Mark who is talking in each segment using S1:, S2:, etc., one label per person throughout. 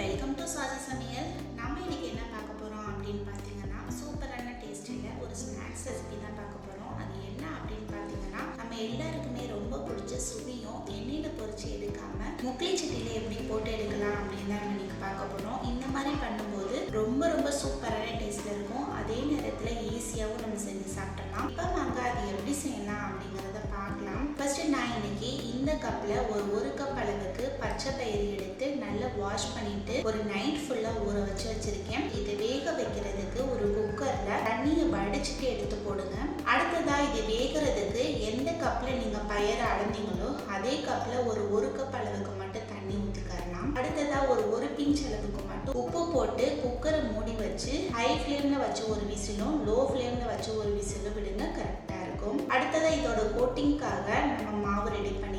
S1: Welcome to சாதி சமையல் நம்ம இன்றைக்கி என்ன பார்க்க போகிறோம் அப்படின்னு பார்த்தீங்கன்னா சூப்பரான டேஸ்டில் ஒரு ஸ்நாக்ஸ் ரெசிபி தான் பார்க்க போகிறோம் அது என்ன அப்படின்னு பார்த்தீங்கன்னா நம்ம எல்லாருக்குமே ரொம்ப பிடிச்ச சுவியும் எண்ணெயில் பொறிச்சு எடுக்காமல் முக்லி சட்டியில் எப்படி போட்டு எடுக்கலாம் அப்படின்னு தான் நம்ம இன்றைக்கி பார்க்க போகிறோம் இந்த மாதிரி பண்ணும்போது ரொம்ப ரொம்ப சூப்பரான டேஸ்ட்டில் இருக்கும். அதே நேரத்தில் ஈஸியாகவும் நம்ம செஞ்சு சாப்பிடலாம். இப்போ வாங்க அது எப்படி செய்யலாம் அப்படிங்கிறத பார்க்கலாம். ஃபஸ்ட்டு நான் இன்னைக்கு இந்த கப்பில் ஒரு ஒரு கப் அளவுக்கு பச்சை பயிறு எடுத்து நல்லா வாஷ் பண்ணிட்டு ஒரு நைட் ஃபுல்லாக ஊற வச்சு வச்சுருக்கேன். இதை வேக வைக்கிறதுக்கு ஒரு குக்கரில் தண்ணியை வடிச்சிட்டு எடுத்து போடுங்க. அடுத்ததாக இது வேகிறதுக்கு எந்த கப்பில் நீங்கள் பயிரை அடைந்தீங்களோ அதே கப்பில் ஒரு ஒரு கப் அளவுக்கு மட்டும் தண்ணி ஊற்றிக்கரலாம் அடுத்ததாக ஒரு ஒரு பிஞ்ச் அளவுக்கு மட்டும் உப்பு போட்டு குக்கரை மூடி வச்சு ஹை ஃப்ளேமில் வச்சு ஒரு விசிலும் லோ ஃப்ளேமில் வச்சு ஒரு விசிலும் விடுங்க கரெக்டாக இருக்கும். அடுத்ததாக இதோட கோட்டிங்காக நம்ம மாவு ரெடி பண்ணி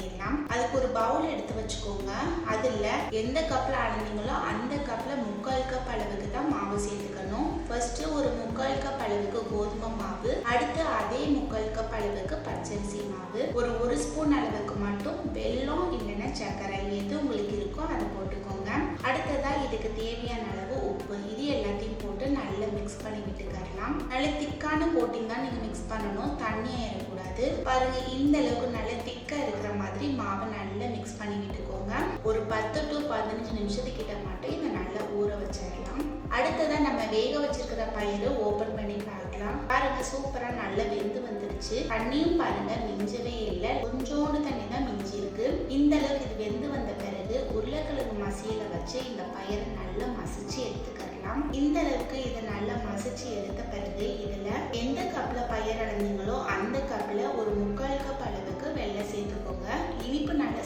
S1: பவுல் எடுத்து வச்சுக்கோங்க. அதில் எந்த கப்பில் அளந்தீங்களோ அந்த கப்பில் முக்கால் கப் அளவுக்கு தான் மாவு சேர்த்துக்கணும். ஃபர்ஸ்ட் ஒரு முக்கால் கப் அளவுக்கு கோதுமை மாவு அடுத்து அதே முக்கால் கப் அளவுக்கு பச்சரிசி மாவு. ஒரு ஒரு ஸ்பூன் அளவுக்கு மட்டும் வெல்லம் இல்லைன்னா சர்க்கரை எது உங்களுக்கு இருக்கோ அதை போட்டுக்கோங்க. அடுத்ததா இதுக்கு தேவையான அளவு உப்பு. இது எல்லாத்தையும் போட்டு நல்லா மிக்ஸ் பண்ணி விட்டுக்கரலாம். நல்ல திக்கான கோட்டிங் தான் நீங்கள் மிக்ஸ் பண்ணணும். தண்ணியாக இருக்கக்கூடாது பாருங்க இந்த அளவுக்கு நல்ல திக்காக இருக்கிற மாதிரி மாவை நல்லா மிக்ஸ் பண்ணிக்கிட்டுக்கோங்க ஒரு பத்து டு பதினஞ்சு நிமிஷத்துக்கிட்ட மட்டும் இதை நல்லா ஊற வச்சிடலாம். அடுத்ததான் நம்ம வேக வச்சிருக்கிற பயிறு ஓபன் பண்ணி பார்க்கலாம். பாருங்க சூப்பரா நல்லா வெந்து வந்துருச்சு. தண்ணியும் பாருங்க மிஞ்சவே இல்லை. கொஞ்சோண்டு தண்ணி தான் மிஞ்சி இருக்கு இந்த அளவுக்கு இது வெந்து வந்த பிறகு உருளைக்கிழங்கு மசியல வச்சு இந்த பயிரை நல்லா மசிச்சு எடுத்துக்கலாம் இந்த அளவுக்கு இதை நல்லா மசிச்சு எடுத்த பிறகு இதுல எந்த கப்ல பயிர் அடைஞ்சீங்களோ அந்த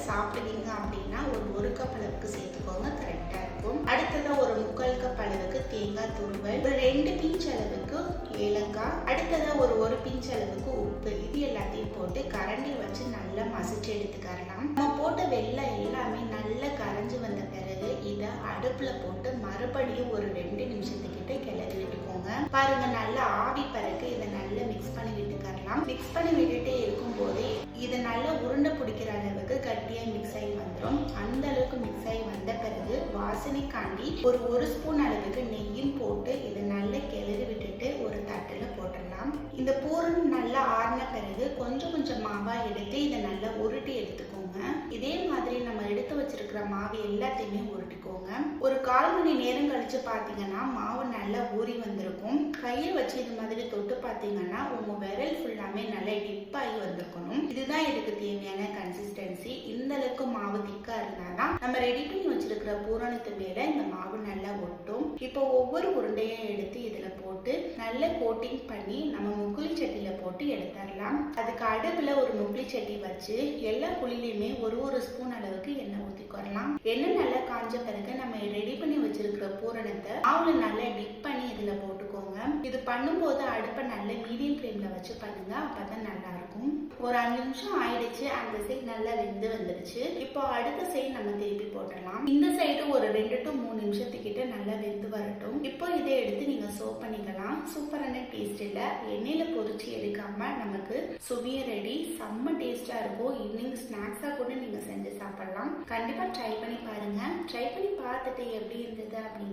S1: சாப்பிடுவீங்க அப்படின்னா ஒரு ஒரு கப் அளவுக்கு சேர்த்துக்கோங்க கரெக்டா இருக்கும். அடுத்ததா ஒரு முக்கால் கப் அளவுக்கு தேங்காய் துருவல் ஒரு ரெண்டு பிஞ்ச் அளவுக்கு ஏலக்காய் அடுத்ததா ஒரு ஒரு பிஞ்ச் அளவுக்கு உப்பு. இது எல்லாத்தையும் போட்டு கரண்டி வச்சு நல்லா மசிச்சு எடுத்துக்கரலாம். நம்ம போட்ட வெள்ளம் எல்லாமே நல்லா கரைஞ்சு வந்த பிறகு இதை அடுப்புல போட்டு மறுபடியும் ஒரு ரெண்டு நிமிஷத்துக்கிட்ட கிளறி விட்டுக்கோங்க பாருங்க நல்லா ஆவி பறக்கு இதை நல்லா மிக்ஸ் பண்ணி விட்டுக்கரலாம். மிக்ஸ் பண்ணி விட்டுட்டே இருக்கும் போதே இதை நல்லா உருண்டை பிடிக்கிற அளவுக்கு கட்டியா மிக்ஸ் ஆகி வந்துடும் அந்த அளவுக்கு மிக்ஸ் ஆகி வந்த பிறகு வாசனைக்காண்டி ஒரு ஒரு ஸ்பூன் அளவுக்கு நெய்யும் போட்டு இதை நல்லா கிளறி விட்டுட்டு ஒரு தட்டில் போட்டுடலாம். இந்த பூரணம் நல்லா ஆறின பிறகு கொஞ்சம் கொஞ்சம் மாவா எடுத்து இதை நல்லா உருட்டி எடுத்துக்கோங்க. இதே மாதிரி நம்ம எடுத்து வச்சிருக்கிற மாவு எல்லாத்தையுமே உருட்டிக்கோங்க. ஒரு கால் மணி நேரம் கழிச்சு பார்த்தீங்கன்னா மாவு நல்லா ஊறி வந்திருக்கும். கையை வச்சு இது மாதிரி தொட்டு பார்த்தீங்கன்னா உங்க விரல் ஃபுல்லாமே நல்லா டிப்பாகி வந்திருக்கணும். இதுதான் இதுக்கு தேவையான கன்சிஸ்டன்சி இந்த அளவுக்கு மாவு திக்கா இருந்தாதான் நம்ம ரெடி பண்ணி வச்சிருக்கிற பூரணத்து மேல இந்த மாவு நல்லா ஒட்டும். இப்போ ஒவ்வொரு உருண்டையும் எடுத்து இதுல போட்டு நல்ல கோட்டிங் பண்ணி நம்ம முக்குளி சட்டியில போட்டு எடுத்துடலாம். அதுக்கு அடுப்புல ஒரு முக்குளி சட்டி வச்சு எல்லா குழிலையுமே ஒரு ஒரு ஸ்பூன் அளவுக்கு எண்ணெய் ஊற்றிக்கொள்ளலாம் எண்ணெய் நல்லா காஞ்ச பிறகு நம்ம ரெடி பண்ணி வச்சிருக்கிற பூரணத்தை மாவுல நல்லா டிப் பண்ணி இதுல போட்டு இது பண்ணும்போது அடுப்பை நல்ல மீடியம் ஃப்ளேமில் வச்சு பண்ணுங்க அப்போ தான் நல்லாயிருக்கும். ஒரு அஞ்சு நிமிஷம் ஆயிடுச்சு அந்த சைடு நல்லா வெந்து வந்துடுச்சு. இப்போ அடுத்த சைடு நம்ம திருப்பி போட்டுடலாம். இந்த சைடு ஒரு ரெண்டு டு மூணு நிமிஷத்துக்கிட்ட நல்லா வெந்து வரட்டும். இப்போ இதை எடுத்து நீங்கள் சோப் பண்ணிக்கலாம். சூப்பரான டேஸ்ட் எண்ணெயில் எண்ணெயில பொரிச்சு எடுக்காம நமக்கு சுவிய ரெடி செம்ம டேஸ்டாக இருக்கும். ஈவினிங் ஸ்நாக்ஸாக கூட நீங்கள் செஞ்சு சாப்பிடலாம். கண்டிப்பாக ட்ரை பண்ணி பாருங்கள் ட்ரை பண்ணி பார்த்துட்டு எப்படி இருந்தது அப்படின்னு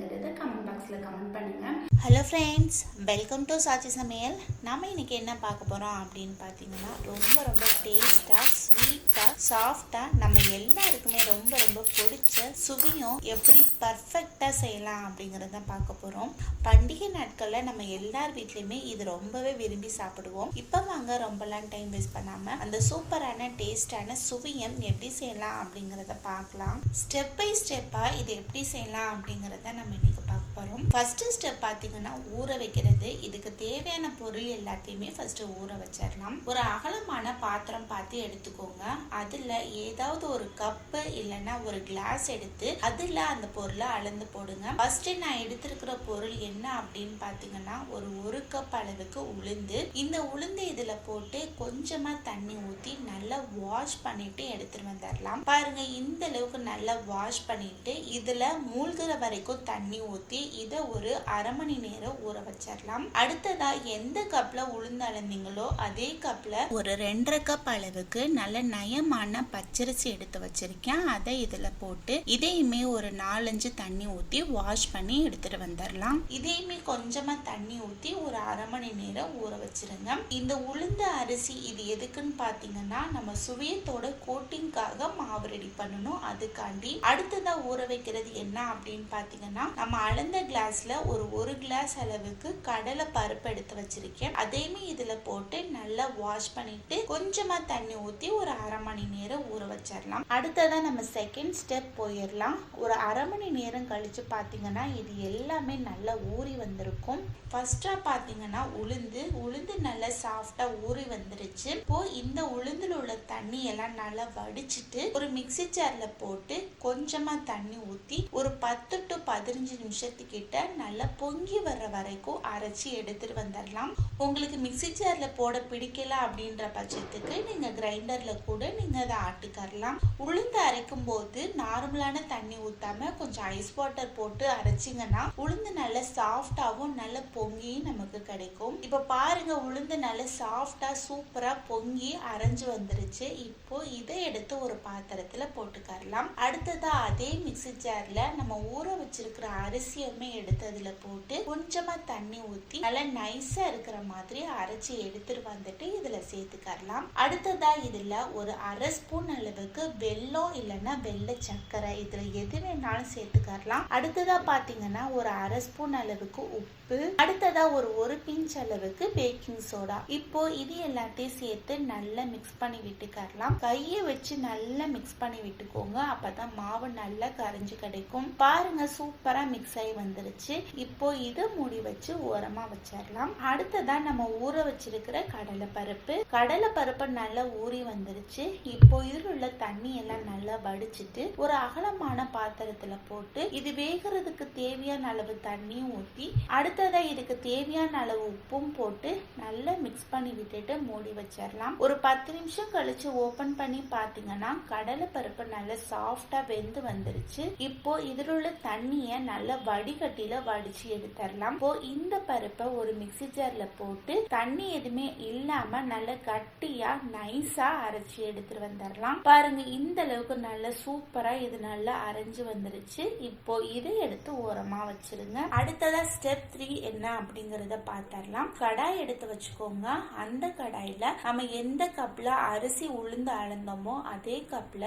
S1: பாக்ஸில் கமெண்ட் பண்ணுங்கள்
S2: hello friends welcome to Sachi Samayal நம்ம இன்னைக்கு என்ன பார்க்க போகிறோம் அப்படின்னு பார்த்தீங்கன்னா ரொம்ப ரொம்ப டேஸ்ட்டாக ஸ்வீட்டாக சாஃப்டாக நம்ம எல்லாருக்குமே ரொம்ப ரொம்ப பிடிச்ச சுவியும் எப்படி பர்ஃபெக்டாக செய்யலாம் அப்படிங்கிறத பார்க்க போகிறோம் பண்டிகை நாட்களில் நம்ம எல்லார் வீட்லேயுமே இது ரொம்பவே விரும்பி சாப்பிடுவோம். இப்போ வாங்க ரொம்பலாம் டைம் வேஸ்ட் பண்ணாமல் அந்த சூப்பரான டேஸ்டான சுவியம் எப்படி செய்யலாம் அப்படிங்கிறத பார்க்கலாம். ஸ்டெப் பை ஸ்டெப்பாக இது எப்படி செய்யலாம் அப்படிங்கிறத நம்ம இன்னைக்கு போகிறோம் ஃபஸ்ட்டு ஸ்டெப் பார்த்தீங்கன்னா ஊற வைக்கிறது. இதுக்கு தேவையான பொருள் எல்லாத்தையுமே ஃபஸ்ட்டு ஊற வச்சிடலாம். ஒரு அகலமான பாத்திரம் பார்த்து எடுத்துக்கோங்க. அதில் ஏதாவது ஒரு கப்பு இல்லைன்னா ஒரு கிளாஸ் எடுத்து அதில் அந்த பொருளை அளந்து போடுங்க. ஃபஸ்ட்டு நான் எடுத்திருக்கிற பொருள் என்ன அப்படின்னு பார்த்தீங்கன்னா ஒரு ஒரு கப் அளவுக்கு உளுந்து. இந்த உளுந்து இதில் போட்டு கொஞ்சமாக தண்ணி ஊற்றி நல்லா வாஷ் பண்ணிட்டு எடுத்துட்டு வந்துடலாம். பாருங்க இந்த அளவுக்கு நல்லா வாஷ் பண்ணிட்டு இதில் மூழ்கிற வரைக்கும் தண்ணி ஊற்றி இதை ஒரு அரை மணி நேரம் ஊற வச்சிடலாம் அடுத்ததா எந்த கப்ல உளுந்து அளந்தீங்களோ அதே கப்ல ஒரு ரெண்டரை கப் அளவுக்கு நல்ல நயமான பச்சரிசி எடுத்து வச்சிருக்கேன். அதை இதுல போட்டு இதையுமே ஒரு நாலஞ்சு தண்ணி ஊத்தி வாஷ் பண்ணி எடுத்துட்டு வந்துடலாம் இதையுமே கொஞ்சமா தண்ணி ஊத்தி ஒரு அரை மணி நேரம் ஊற வச்சிருங்க. இந்த உளுந்த அரிசி இது எதுக்குன்னு பாத்தீங்கன்னா நம்ம சுவையத்தோட கோட்டிங்காக மாவு ரெடி பண்ணணும். அதுக்காண்டி அடுத்ததா ஊற வைக்கிறது என்ன அப்படின்னு பாத்தீங்கன்னா நம்ம அளந்த கிளாஸில் ஒரு ஒரு கிளாஸ் அளவுக்கு கடலை பருப்பு எடுத்து வச்சிருக்கேன். அதையுமே இதில் போட்டு நல்லா வாஷ் பண்ணிட்டு கொஞ்சமாக தண்ணி ஊற்றி ஒரு அரை மணி நேரம் ஊற வச்சிடலாம். அடுத்ததான் நம்ம செகண்ட் ஸ்டெப் போயிடலாம். ஒரு அரை மணி நேரம் கழித்து பார்த்தீங்கன்னா இது எல்லாமே நல்லா ஊறி வந்திருக்கும். ஃபர்ஸ்டா பார்த்தீங்கன்னா உளுந்து உளுந்து நல்லா சாஃப்டாக ஊறி வந்துருச்சு. இப்போ இந்த உளுந்தில் உள்ள தண்ணி எல்லாம் நல்லா வடிச்சிட்டு ஒரு மிக்சி ஜாரில் போட்டு கொஞ்சமாக தண்ணி ஊற்றி ஒரு பத்து டு பதினஞ்சு நிமிஷத்துக்கு கிட்ட நல்லா பொங்கி வர்ற வரைக்கும் அரைச்சி எடுத்துட்டு வந்துடலாம். உங்களுக்கு மிக்ஸி ஜாரில் போட பிடிக்கல அப்படின்ற பட்சத்துக்கு நீங்கள் கிரைண்டரில் கூட நீங்கள் அதை ஆட்டுக்கரலாம். உளுந்து அரைக்கும் போது நார்மலான தண்ணி ஊற்றாம கொஞ்சம் ஐஸ் வாட்டர் போட்டு அரைச்சிங்கன்னா உளுந்து நல்லா சாஃப்டாகவும் நல்ல பொங்கியும் நமக்கு கிடைக்கும். இப்போ பாருங்க உளுந்து நல்ல சாஃப்டாக சூப்பராக பொங்கி அரைஞ்சு வந்துருச்சு. இப்போ இதை எடுத்து ஒரு பாத்திரத்தில் போட்டுக்கரலாம். அடுத்ததாக அதே மிக்ஸி ஜாரில் நம்ம ஊற வச்சிருக்கிற அரிசியை அரிசியுமே எடுத்து அதுல போட்டு கொஞ்சமா தண்ணி ஊத்தி நல்லா நைஸா இருக்கிற மாதிரி அரைச்சி எடுத்துட்டு வந்துட்டு இதுல சேர்த்துக்கரலாம். அடுத்ததா இதுல ஒரு அரை ஸ்பூன் அளவுக்கு வெல்லம் இல்லைன்னா வெள்ளை சர்க்கரை இதுல எது வேணாலும் சேர்த்துக்கரலாம். அடுத்ததா பாத்தீங்கன்னா ஒரு அரை ஸ்பூன் அளவுக்கு உப்பு. அடுத்ததா ஒரு ஒரு பிஞ்ச் அளவுக்கு பேக்கிங் சோடா இப்போ இது எல்லாத்தையும் சேர்த்து நல்லா மிக்ஸ் பண்ணி விட்டுக்கரலாம். கையை வச்சு நல்லா மிக்ஸ் பண்ணி விட்டுக்கோங்க. அப்பதான் மாவு நல்லா கரைஞ்சு கிடைக்கும். பாருங்க சூப்பரா மிக்ஸ் ஆகி வந்துருச்சு. இப்போ இதை மூடி வச்சு ஓரமா வச்சிடலாம் அடுத்ததா நம்ம ஊற வச்சிருக்கிற கடலை பருப்பு. கடலை பருப்பு நல்லா ஊறி வந்துருச்சு. இப்போ இதில் உள்ள தண்ணி எல்லாம் நல்லா வடிச்சிட்டு ஒரு அகலமான பாத்திரத்துல போட்டு இது வேகிறதுக்கு தேவையான அளவு தண்ணியும் ஊற்றி அடுத்ததா இதுக்கு தேவையான அளவு உப்பும் போட்டு நல்லா மிக்ஸ் பண்ணி விட்டுட்டு மூடி வச்சிடலாம் ஒரு பத்து நிமிஷம் கழிச்சு ஓபன் பண்ணி பாத்தீங்கன்னா கடலை பருப்பு நல்லா சாஃப்டா வெந்து வந்துருச்சு. இப்போ இதில் உள்ள தண்ணியை நல்லா வடி வடிகட்டில வடிச்சு எடுத்துடலாம் இப்போ இந்த பருப்பை ஒரு மிக்சி ஜார்ல போட்டு தண்ணி எதுவுமே இல்லாம நல்லா கட்டியா நைஸா அரைச்சி எடுத்துட்டு வந்துடலாம் பாருங்க இந்த அளவுக்கு நல்ல சூப்பரா இது நல்லா அரைஞ்சு வந்துருச்சு. இப்போ இதை எடுத்து ஓரமா வச்சிருங்க. அடுத்ததா ஸ்டெப் த்ரீ என்ன அப்படிங்கறத பாத்திரலாம். கடாய் எடுத்து வச்சுக்கோங்க. அந்த கடாயில நம்ம எந்த கப்ல அரிசி உளுந்து அளந்தோமோ அதே கப்ல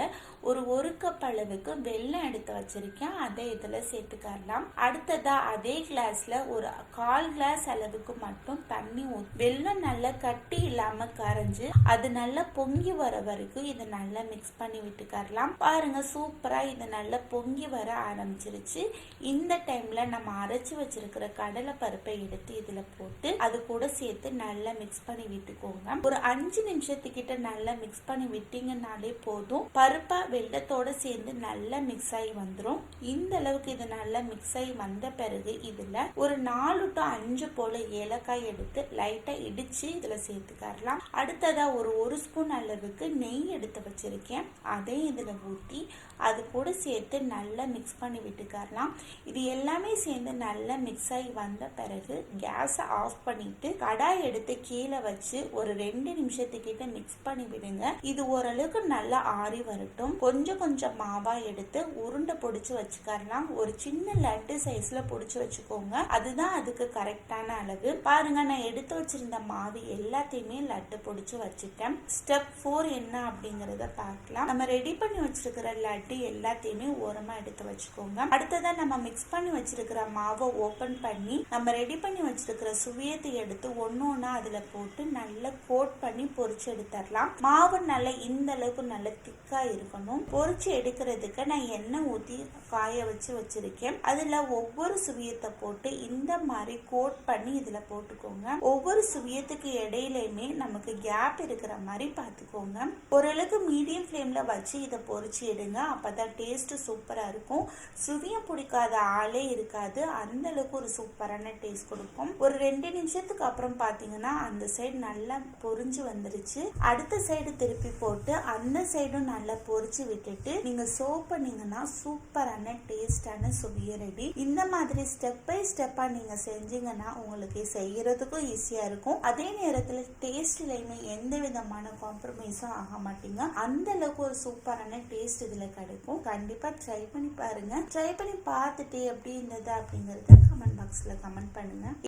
S2: ஒரு ஒரு கப் அளவுக்கு வெல்லம் எடுத்து வச்சிருக்கேன். அதை இதுல சேர்த்துக்கலாம் அடுத்ததா அதே கிளாஸ்ல ஒரு கால் கிளாஸ் அளவுக்கு மட்டும் தண்ணி வெள்ளம் நல்லா கட்டி இல்லாம கரைஞ்சு அது நல்லா பொங்கி வர வரைக்கும் இதை நல்லா மிக்ஸ் பண்ணி விட்டுக்கரலாம் பாருங்க சூப்பரா இது நல்லா பொங்கி வர ஆரம்பிச்சிருச்சு. இந்த டைம்ல நம்ம அரைச்சு வச்சிருக்கிற கடலை பருப்பை எடுத்து இதுல போட்டு அது கூட சேர்த்து நல்லா மிக்ஸ் பண்ணி விட்டுக்கோங்க. ஒரு அஞ்சு நிமிஷத்துக்கிட்ட நல்லா மிக்ஸ் பண்ணி விட்டீங்கனாலே போதும். பருப்பா வெள்ளத்தோட சேர்ந்து நல்லா மிக்ஸ் ஆகி வந்துடும் இந்த அளவுக்கு இது நல்லா மிக்ஸ் ஆகி வந்த பிறகு இதுல ஒரு நாலு டு அஞ்சு போல ஏலக்காய் எடுத்து லைட்டா இடிச்சு இதுல சேர்த்துக்கரலாம். அடுத்ததா ஒரு ஒரு ஸ்பூன் அளவுக்கு நெய் எடுத்து வச்சிருக்கேன். அதையும் இதுல ஊத்தி அது கூட சேர்த்து நல்லா மிக்ஸ் பண்ணி விட்டுக்கரலாம். இது எல்லாமே சேர்ந்து நல்லா மிக்ஸ் ஆகி வந்த பிறகு கேஸை ஆஃப் பண்ணிட்டு கடாய் எடுத்து கீழே வச்சு ஒரு ரெண்டு நிமிஷத்துக்கிட்ட மிக்ஸ் பண்ணி விடுங்க. இது ஓரளவுக்கு நல்லா ஆறி வரட்டும். கொஞ்சம் கொஞ்சம் மாவா எடுத்து உருண்டை பொடிச்சு வச்சுக்கரலாம். ஒரு சின்ன லட்டு சைஸ்ல பிடிச்சி வச்சுக்கோங்க. அதுதான் அதுக்கு கரெக்டான அளவு. பாருங்க நான் எடுத்து வச்சிருந்த மாவு எல்லாத்தையுமே லட்டு பிடிச்சி வச்சுட்டேன். ஸ்டெப் ஃபோர் என்ன அப்படிங்கறத பார்க்கலாம். நம்ம ரெடி பண்ணி வச்சிருக்கிற லட்டு எல்லாத்தையுமே ஓரமா எடுத்து வச்சுக்கோங்க. அடுத்ததான் நம்ம மிக்ஸ் பண்ணி வச்சிருக்கிற மாவை ஓபன் பண்ணி நம்ம ரெடி பண்ணி வச்சிருக்கிற சுவியத்தை எடுத்து ஒன்னு ஒன்னா அதுல போட்டு நல்லா கோட் பண்ணி பொறிச்சு எடுத்துடலாம் மாவு நல்லா இந்த அளவுக்கு நல்ல திக்கா இருக்கணும். பொறிச்சு எடுக்கிறதுக்கு நான் எண்ணெய் ஊத்தி காய வச்சு வச்சிருக்கேன். அதுல ஒவ்வொரு சுவியத்தை போட்டு இந்த மாதிரி கோட் பண்ணி இதுல போட்டுக்கோங்க. ஒவ்வொரு சுவியத்துக்கு இடையிலயுமே நமக்கு கேப் இருக்கிற மாதிரி பார்த்துக்கோங்க ஓரளவுக்கு மீடியம் ஃப்ளேம்ல வச்சு இதை பொறிச்சு எடுங்க. அப்பதான் டேஸ்ட் சூப்பரா இருக்கும். சுவியம் பிடிக்காத ஆளே இருக்காது. அந்த அளவுக்கு ஒரு சூப்பரான டேஸ்ட் கொடுக்கும். ஒரு ரெண்டு நிமிஷத்துக்கு அப்புறம் பாத்தீங்கன்னா அந்த சைடு நல்லா பொரிஞ்சு வந்துருச்சு. அடுத்த சைடு திருப்பி போட்டு அந்த சைடும் நல்லா பொறிச்சு விட்டுட்டு நீங்க சோப் பண்ணீங்கன்னா சூப்பரான டேஸ்டான சுவிய ரெடி இந்த மாதிரி ஸ்டெப் பை ஸ்டெப்பாக நீங்கள் செஞ்சீங்கன்னா உங்களுக்கு செய்யறதுக்கும் ஈஸியாக இருக்கும். அதே நேரத்தில் டேஸ்ட்லையுமே எந்த விதமான காம்ப்ரமைஸும் ஆக மாட்டீங்க. அந்த அளவுக்கு ஒரு சூப்பரான டேஸ்ட் இதில் கிடைக்கும். கண்டிப்பாக ட்ரை பண்ணி பாருங்க. ட்ரை பண்ணி பார்த்துட்டு எப்படி இருந்தது அப்படிங்கிறத கமெண்ட் பாக்ஸில் கமெண்ட் பண்ணுங்க.